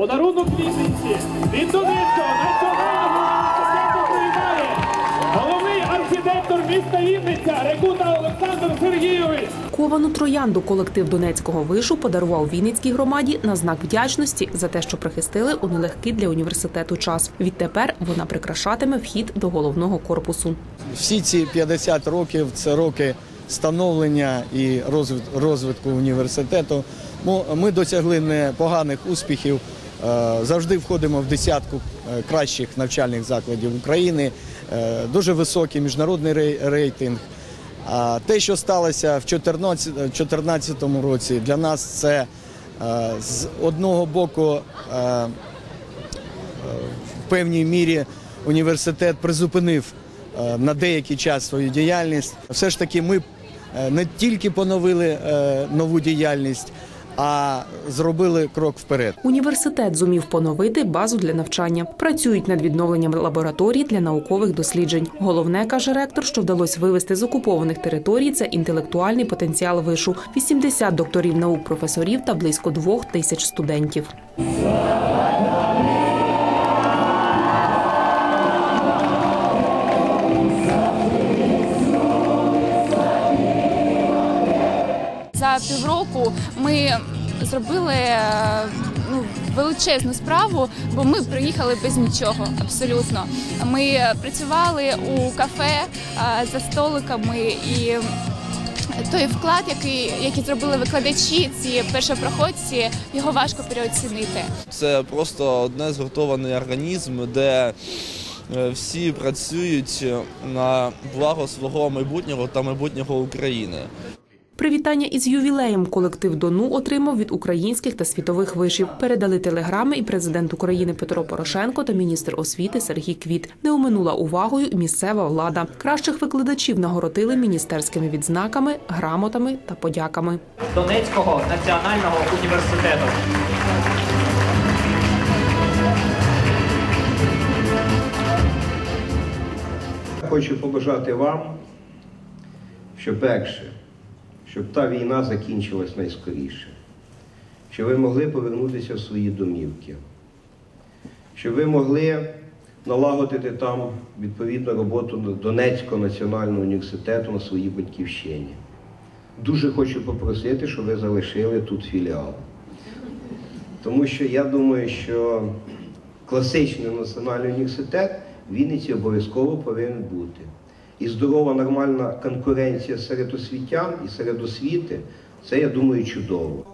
Подарунок Вінниці від Донецького національного університету приймає головний архітектор міста Вінниця Рекута Олександр Сергійович. Ковану троянду колектив Донецького вишу подарував Вінницькій громаді на знак вдячності за те, що прихистили у нелегкий для університету час. Відтепер вона прикрашатиме вхід до головного корпусу. Всі ці 50 років це роки становлення і розвит- розвитку університету. Мо- Ми досягли непоганих успіхів. Е, Завжди входимо в десятку е, кращих навчальних закладів України. Е, Дуже високий міжнародний рейтинг. А те, що сталося в 2014 році, для нас це з одного боку в певній мірі університет призупинив на деякий час свою діяльність. Все ж таки, ми не тільки поновили нову діяльність, а зробили крок вперед. Університет зумів поновити базу для навчання. Працюють над відновленням лабораторій для наукових досліджень. Головне каже ректор, що вдалося вивести з окупованих територій. Це інтелектуальний потенціал вишу. 80 докторів наук, професорів та близько двох тисяч студентів. За півроку ми зробили е, ну, величезну справу, бо ми приїхали без нічого абсолютно. Ми працювали у кафе е, за столиками і. Той вклад, який, який зробили викладачі, ці першопроходці, його важко переоцінити. Це просто одне згуртований організм, де е, всі працюють на благо свого майбутнього та майбутнього України. Привітання із ювілеєм колектив Дону отримав від українських та світових вишів. Передали телеграми і президент України Петро Порошенко та міністр освіти Сергій Квіт. Не оминула увагою місцева влада. Кращих викладачів нагородили міністерськими відзнаками, грамотами та подяками. Донецького національного університету. Хочу побажати вам, що перше, щоб та війна закінчилась найскоріше, щоб ви могли повернутися в свої домівки, щоб ви могли налагодити там відповідну роботу Донецького національного університету на своїй батьківщині. Дуже хочу попросити, щоб ви залишили тут філіал. Тому що я думаю, що класичний національний університет в Вінниці обов'язково повинен бути. І здорова, нормальна конкуренція серед освітян і серед освіти це, я думаю, чудово.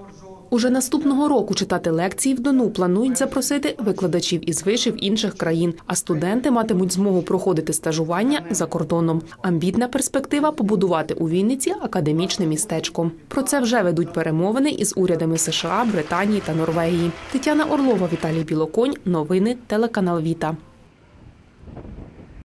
Уже наступного року читати лекції в Дону планують запросити викладачів із вишів інших країн, а студенти матимуть змогу проходити стажування за кордоном. Амбітна перспектива побудувати у Вінниці академічне містечко. Про це вже ведуть перемовини із урядами США, Британії та Норвегії. Тетяна Орлова, Віталій Білоконь. Новини телеканал Віта.